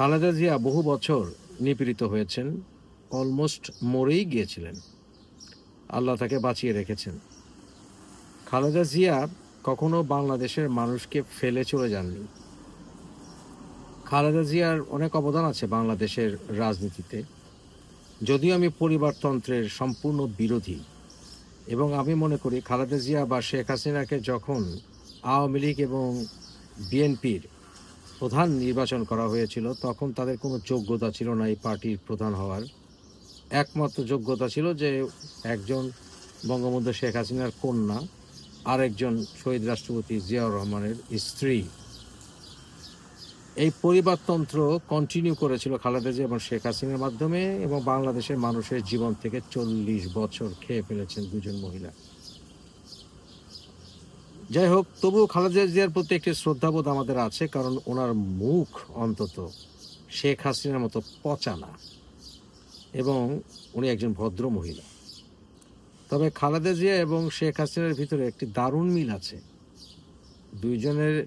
খালেদা জিয়া বহু বছর নিপীড়িত হয়েছেন, অলমোস্ট মরেই গিয়েছিলেন। আল্লাহ তাকে বাঁচিয়ে রেখেছেন। খালেদা জিয়া কখনো বাংলাদেশের মানুষকে ফেলে চলে যাননি। খালেদা জিয়ার অনেক অবদান আছে বাংলাদেশের রাজনীতিতে। যদিও আমি পরিবারতন্ত্রের সম্পূর্ণ বিরোধী, এবং আমি মনে করি খালেদা জিয়া বা শেখ হাসিনাকে যখন আওয়ামী লীগ এবং বিএনপির প্রধান নির্বাচন করা হয়েছিল, তখন তাদের কোনো যোগ্যতা ছিল না এই পার্টির প্রধান হওয়ার। একমাত্র যোগ্যতা ছিল যে একজন বঙ্গবন্ধু শেখ হাসিনার কন্যা, আরেকজন শহীদ রাষ্ট্রপতি জিয়াউর রহমানের স্ত্রী। এই পরিবারতন্ত্র কন্টিনিউ করেছিল খালেদা জিয়া এবং শেখ হাসিনার মাধ্যমে এবং বাংলাদেশের মানুষের জীবন থেকে চল্লিশ বছর খেয়ে ফেলেছেন দুজন মহিলা। যাই হোক, তবুও খালেদা জিয়ার প্রতি একটি শ্রদ্ধাবোধ আমাদের আছে, কারণ ওনার মুখ অন্তত শেখ হাসিনার মতো পচা না। এবং উনি একজন ভদ্র মহিলা। তবে খালেদা জিয়া এবং শেখ হাসিনার ভিতরে একটি দারুণ মিল আছে। দুইজনের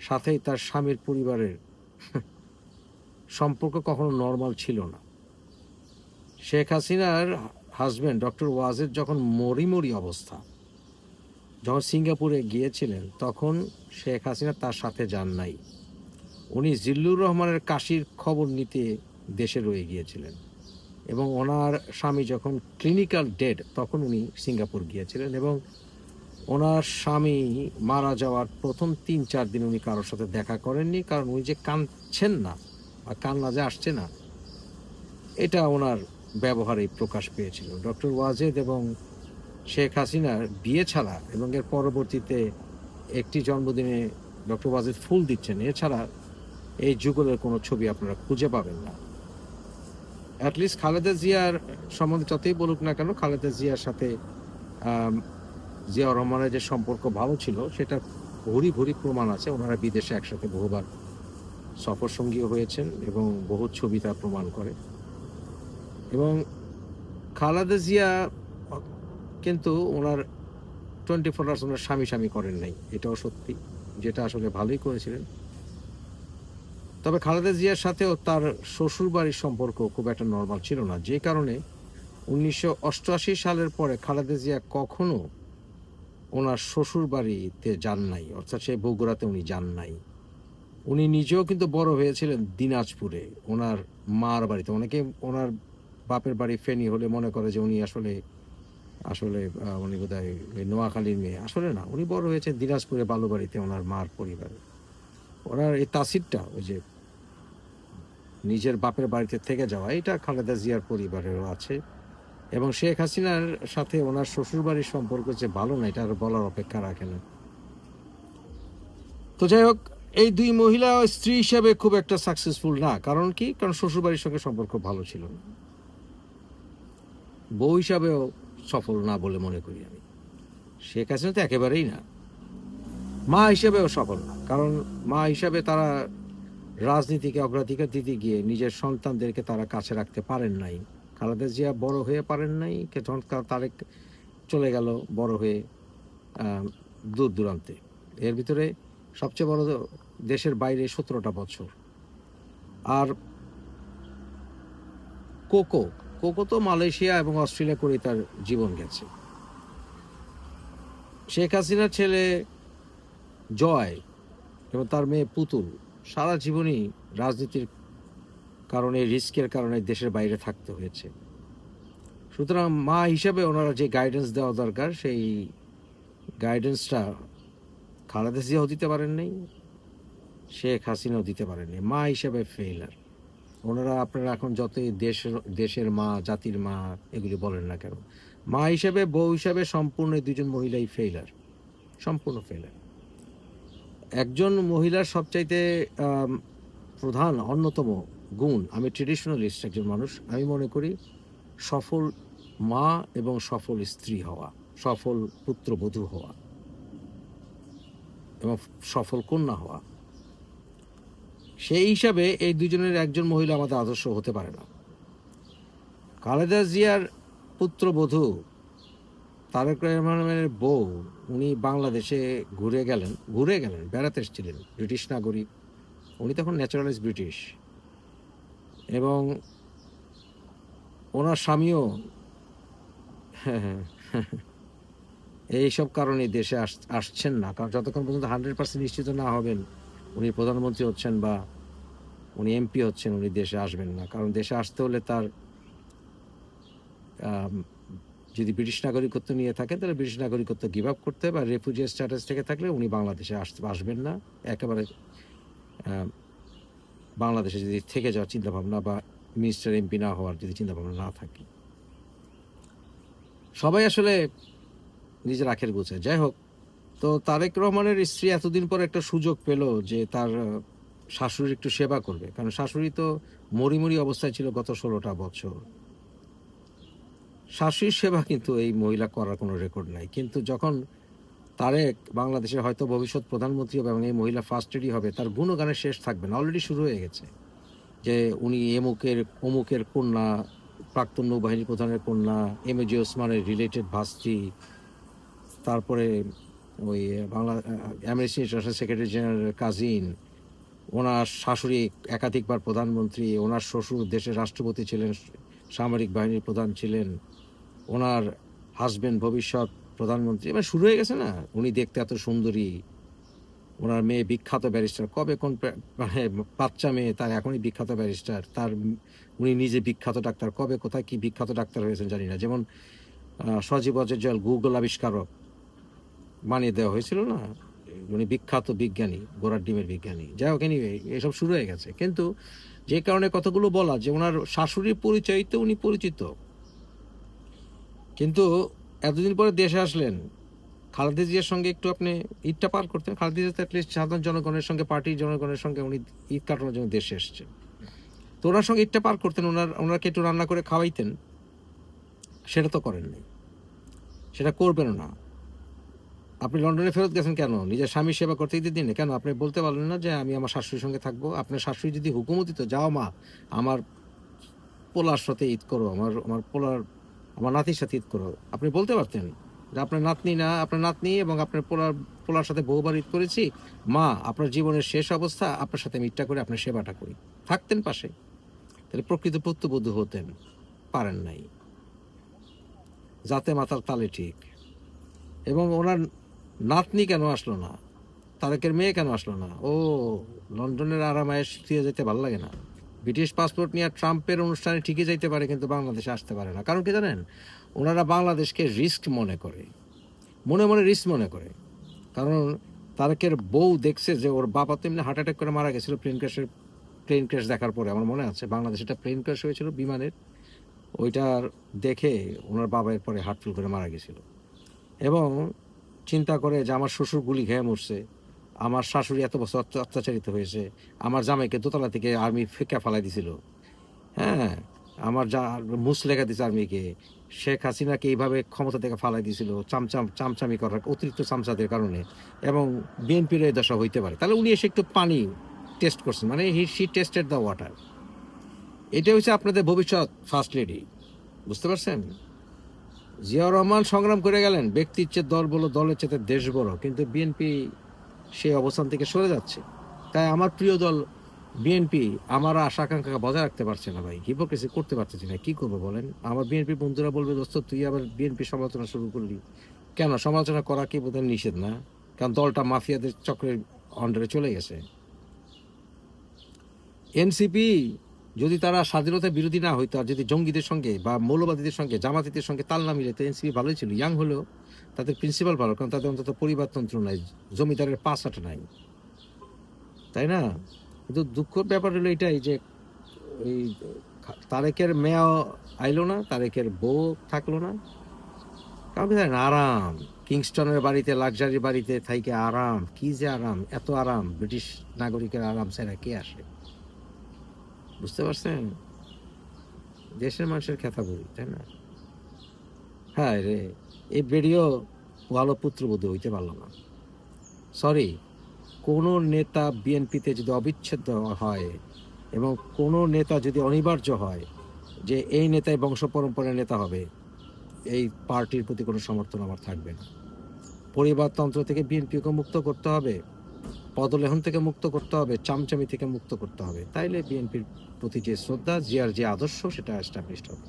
সাথেই তার স্বামীর পরিবারের সম্পর্ক কখনো নর্মাল ছিল না। শেখ হাসিনার হাজব্যান্ড ডক্টর ওয়াজের যখন মরি মরি অবস্থা যখন সিঙ্গাপুরে গিয়েছিলেন, তখন শেখ হাসিনা তার সাথে যান নাই। উনি জিল্লুর রহমানের কাশির খবর নিতে দেশে রয়ে গিয়েছিলেন এবং ওনার স্বামী যখন ক্লিনিক্যাল ডেড তখন উনি সিঙ্গাপুর গিয়েছিলেন এবং ওনার স্বামী মারা যাওয়ার প্রথম তিন চার দিন উনি কারোর সাথে দেখা করেননি, কারণ উনি যে কাঁদছেন না বা কান্না যে আসছে না, এটা ওনার ব্যবহারেই প্রকাশ পেয়েছিল। ডক্টর ওয়াজেদ এবং শেখ হাসিনার বিয়ে ছাড়া এবং এর পরবর্তীতে একটি জন্মদিনে ডক্টর ওয়াজেদ ফুল দিচ্ছেন, এছাড়া এই যুগলের কোনো ছবি আপনারা খুঁজে পাবেন না। অ্যাটলিস্ট খালেদা জিয়ার সম্বন্ধে যতই বলুক না কেন, খালেদা জিয়ার সাথে জিয়া রহমানের যে সম্পর্ক ভালো ছিল, সেটা ভুরি ভুরি প্রমাণ আছে। ওনারা বিদেশে একসাথে বহুবার সফর সঙ্গীও হয়েছেন এবং বহু ছবি তা প্রমাণ করে। এবং খালেদা জিয়া কিন্তু ওনার টোয়েন্টি ফোর আওয়ার্স ওনার স্বামী স্বামী করেন নাই, এটাও সত্যি, যেটা আসলে ভালোই করেছিলেন। তবে খালেদা জিয়ার সাথেও তার শ্বশুর বাড়ির সম্পর্ক খুব একটা নর্মাল ছিল না, যে কারণে উনিশশো অষ্টআশি সালের পরে খালেদা জিয়া কখনো ওনার শ্বশুর বাড়িতে যান নাই, অর্থাৎ সেই বগুড়াতে উনি যান নাই। উনি নিজেও কিন্তু বড় হয়েছিলেন দিনাজপুরে, ওনার মার বাড়িতে। অনেকে ওনার বাপের বাড়ি ফেনি হলে মনে করে যে উনি আসলে আসলে উনি বোধহয় ওই নোয়াখালীর মেয়ে। আসলে না, উনি বড় হয়েছেন দিনাজপুরে বালুবাড়িতে ওনার মার পরিবারে। ওনার এই তাসিরটা, ওই যে নিজের বাপের বাড়িতে থেকে যাওয়া, এটা খালেদা জিয়ার পরিবারেরও আছে। এবং শেখ হাসিনার সাথে ওনার শ্বশুর বাড়ির সম্পর্ক যে ভালো না, এটা আর বলার অপেক্ষা রাখে না। তো যাই হোক, এই দুই মহিলা স্ত্রী হিসেবে খুব একটা সাকসেসফুল না। কারণ কি? কারণ শ্বশুর বাড়ির সঙ্গে সম্পর্ক ভালো ছিল বউ হিসাবেও সফল না বলে মনে করি আমি। শেখ হাসিনা তো একেবারেই না। মা হিসেবেও সফল না। কারণ মা হিসাবে তারা রাজনীতিকে, অগ্রাধিকার দিতে গিয়ে নিজের সন্তানদেরকে তারা কাছে রাখতে পারেন নাই। খালেদা জিয়া বড় হয়ে পারেন নাই যখন তারেক চলে গেল বড় হয়ে দূর দূরান্তে। এর ভিতরে সবচেয়ে বড় দেশের বাইরে সতেরোটা বছর। আর কোকো কোকো তো মালয়েশিয়া এবং অস্ট্রেলিয়া করে তার জীবন গেছে। শেখ হাসিনার ছেলে জয় এবং তার মেয়ে পুতুল, সারা জীবনই রাজনীতির কারণে, রিস্কের কারণে দেশের বাইরে থাকতে হয়েছে। সুতরাং মা হিসাবে ওনারা যে গাইডেন্স দেওয়া দরকার, সেই গাইডেন্সটা খালেদা দিতে পারেন নাই শেখ হাসিনাও দিতে পারেননি, মা হিসাবে ফেইলার ওনারা আপনারা এখন যতই দেশের দেশের মা, জাতির মা, এগুলি বলেন না কেন, মা হিসেবে, বউ হিসাবে সম্পূর্ণ দুজন মহিলাই ফেইলার সম্পূর্ণ ফেইলার একজন মহিলার সবচাইতে প্রধান, অন্যতম গুণ, আমি ট্রেডিশনালিস্ট একজন মানুষ, আমি মনে করি সফল মা এবং সফল স্ত্রী হওয়া, সফল পুত্রবধূ হওয়া এবং সফল কন্যা হওয়া সেই হিসাবে এই দুজনের একজন মহিলা আমাদের আদর্শ হতে পারে না। খালেদা জিয়ার পুত্রবধূ তারেক রহমানের বউ, উনি বাংলাদেশে ঘুরে গেলেন ঘুরে গেলেন, বেড়াতে এসেছিলেন, ব্রিটিশ নাগরিক। উনি তখন ন্যাচারালাইজ ব্রিটিশ। এবং ওনার স্বামীও এইসব কারণে দেশে আস- আসছেন না। কারণ যতক্ষণ পর্যন্ত হান্ড্রেড পার্সেন্ট নিশ্চিত না হবেন উনি প্রধানমন্ত্রী হচ্ছেন বা উনি এমপি হচ্ছেন, উনি দেশে আসবেন না। কারণ দেশে আসতে হলে তার যদি ব্রিটিশ নাগরিকত্ব নিয়ে থাকেন, তাহলে ব্রিটিশ নাগরিকত্ব গিভ আপ করতে হবে। আর রেফিউজি স্ট্যাটাস থেকে থাকলে উনি বাংলাদেশে আসতে আসবেন না। একেবারে বাংলাদেশে যদি থেকে যাওয়ার চিন্তাভাবনা বা মিনিস্টার এমপি না হওয়ার যদি চিন্তাভাবনা না থাকে। সবাই আসলে নিজের আখের গুছে। যাই হোক তো তারেক রহমানের স্ত্রী এতদিন পর একটা সুযোগ পেল যে তার শাশুড়ির একটু সেবা করবে। কারণ শাশুড়ি তো মরি মরি অবস্থায় ছিল গত ষোলোটা বছর। শাশুড়ির সেবা কিন্তু এই মহিলা করার কোনো রেকর্ড নাই। কিন্তু যখন তারেক বাংলাদেশের হয়তো ভবিষ্যৎ প্রধানমন্ত্রী হবে এবং এই মহিলা ফার্স্ট লেডি হবে, তার গুণগানের শেষ থাকবে না। অলরেডি শুরু হয়ে গেছে যে উনি এমুকের, অমুকের কন্যা, প্রাক্তন নৌবাহিনী প্রধানের কন্যা এম এ জি ওসমানের রিলেটেড ভাস্তি, তারপরে ওই Bangla Amnesty International secretary general cousin ওনার শাশুড়ি একাধিকবার প্রধানমন্ত্রী, ওনার শ্বশুর দেশের রাষ্ট্রপতি ছিলেন, সামরিক বাহিনীর প্রধান ছিলেন, ওনার হাজব্যান্ড ভবিষ্যৎ প্রধানমন্ত্রী, এবার শুরু হয়ে গেছে না? উনি দেখতে এত সুন্দরী, ওনার মেয়ে বিখ্যাত ব্যারিস্টার, কবে কোন মানে বাচ্চা মেয়ে, তার এখনই বিখ্যাত ব্যারিস্টার, তার উনি নিজে বিখ্যাত ডাক্তার, কবে কোথায় কি বিখ্যাত ডাক্তার হয়েছেন জানি না, যেমন সজীব জল গুগল আবিষ্কারক বানিয়ে দেওয়া হয়েছিল না? উনি বিখ্যাত বিজ্ঞানী গোড়ার ডিমের বিজ্ঞানী। যাই হোক এনিওয়ে এসব শুরু হয়ে গেছে। কিন্তু যে কারণে কথাগুলো বলা, যে ওনার শাশুড়ির পরিচয় তো উনি পরিচিত। কিন্তু এতদিন পরে দেশে আসলেন। খালেদা জিয়ার সঙ্গে একটু আপনি ঈদটা পার করতেন। খালেদা জিয়া অ্যাটলিস্ট সাধারণ জনগণের সঙ্গে, পার্টির জনগণের সঙ্গে উনি ঈদ কাটানোর জন্য দেশে এসছেন। তো ওনার সঙ্গে ঈদটা পার করতেন, ওনার, ওনাকে একটু রান্না করে খাওয়াইতেন। সেটা তো করেননি। সেটা করবেন না। আপনি লন্ডনে ফেরত গেছেন কেন? নিজের স্বামীর সেবা করতে দিনে? কেন? আপনি বলতে পারলেন না যে আমি আমার শাশুড়ির সঙ্গে থাকব। আপনার শাশুড়ি যদি হুকুমও দিত, যাও মা, আমার পোলার সাথে ঈদ করো, আমার আমার পোলার, আমার নাতির সাথে ঈদ করো। আপনি বলতে পারতেন যে আপনার নাতনি না, আপনার নাতনি এবং আপনার পোলার পোলার সাথে বহুবার ঈদ করেছি। মা, আপনার জীবনের শেষ অবস্থা, আপনার সাথে ঈদটা করে আপনার সেবাটা করি। থাকতেন পাশে। তাহলে প্রকৃত প্রত্যবধ হতেন। পারেন নাই। যাতে মাতার তালে ঠিক। এবং ওনার নাতনি কেন আসলো না? তারেকের মেয়ে কেন আসলো না? ও, লন্ডনের আরামায় শুয়ে যেতে ভালো লাগে না। ব্রিটিশ পাসপোর্ট নিয়ে ট্রাম্পের অনুষ্ঠানে ঠিকই যাইতে পারে, কিন্তু বাংলাদেশে আসতে পারে না। কারণ কি জানেন? ওনারা বাংলাদেশকে রিস্ক মনে করে। মনে মনে রিস্ক মনে করে। কারণ তারেকের বউ দেখছে যে ওর বাবা তো এমনি হার্ট অ্যাটাক করে মারা গেছিল প্লেন ক্র্যাশের, প্লেন ক্র্যাশ দেখার পরে। আমার মনে আছে, বাংলাদেশে একটা প্লেন ক্র্যাশ হয়েছিল, বিমানের। ওইটার দেখে ওনার বাবা এরপরে হার্ট ফেল করে মারা গেছিল। এবং চিন্তা করে যে আমার শ্বশুর গুলি খেয়ে মরছে, আমার শাশুড়ি এত বছর অত্যাচারিত হয়েছে, আমার জামাইকে দোতলা থেকে আর্মি ফেঁকা ফালাই দিছিল। হ্যাঁ আমার যা মুস লেখা দিছে আর্মিকে শেখ হাসিনাকে এইভাবে ক্ষমতা থেকে ফালাই দিয়েছিল চামচাম চামচামি করার অতিরিক্ত চামচাদের কারণে এবং বিএনপির এই দশা হইতে পারে। তাহলে উনি এসে একটু পানি টেস্ট করছেন মানে he see tested the water এটা হচ্ছে আপনাদের ভবিষ্যৎ ফার্স্ট লেডি বুঝতে পারছেন? জিয়াউর রহমান সংগ্রাম করে গেলেন। ব্যক্তির চেয়ে দল বলো, দলের চেয়ে দেশ বড় কিন্তু বিএনপি সেই অবস্থান থেকে সরে যাচ্ছে। তাই আমার প্রিয় দল বিএনপি আমার আশা আকাঙ্ক্ষা বজায় রাখতে পারছে না ভাই। হিপোক্রেসি করতে পারতেছি না। কী করব বলেন? আমার বিএনপি বন্ধুরা বলবে, দোস্ত, তুই আবার বিএনপি সমালোচনা শুরু করলি। কেন? সমালোচনা করা কি বোধহয় নিষেধ না? কারণ দলটা মাফিয়াদের চক্রের অন্ডারে চলে গেছে। এনসিপি যদি তারা স্বাধীনতা বিরোধী না হইতো, আর যদি জঙ্গিদের সঙ্গে বা মৌলবাদীদের সঙ্গে, জামাতিদের সঙ্গে তাল না মিলে তো এনসিপি ভালোই ছিল। ইয়াং হলেও তাদের প্রিন্সিপাল ভালো, কারণ তাদের অন্তত পরিবারতন্ত্র নাই, জমিদারের পাশ আটা নাই। তাই না? কিন্তু দুঃখের ব্যাপার হলো এটাই যে ওই তারেকের মেয়া আইলো না, তারেকের বউ থাকল না। কারণ কি জানেন, আরাম। কিংস্টনের বাড়িতে লাক্সারি বাড়িতে থাইকে আরাম। কি যে আরাম, এত আরাম, ব্রিটিশ নাগরিকের আরাম সেটা কে আসে? বুঝতে পারছেন? দেশের মানুষের খেতা বলি, তাই না? হ্যাঁ রে, এই ভিডিও ভালো পুত্রবধূ হইতে পারল না। সরি কোনো নেতা বিএনপিতে যদি অবিচ্ছেদ্য হয় এবং কোনো নেতা যদি অনিবার্য হয় যে এই নেতাই বংশ পরম্পরার নেতা হবে, এই পার্টির প্রতি কোনো সমর্থন আমার থাকবে না। পরিবারতন্ত্র থেকে বিএনপিকে মুক্ত করতে হবে। পদলেহন থেকে মুক্ত করতে হবে, চামচামি থেকে মুক্ত করতে হবে। তাইলে বিএনপির প্রতি যে শ্রদ্ধা, জিয়ার যে আদর্শ, সেটা এস্টাবলিশড হবে।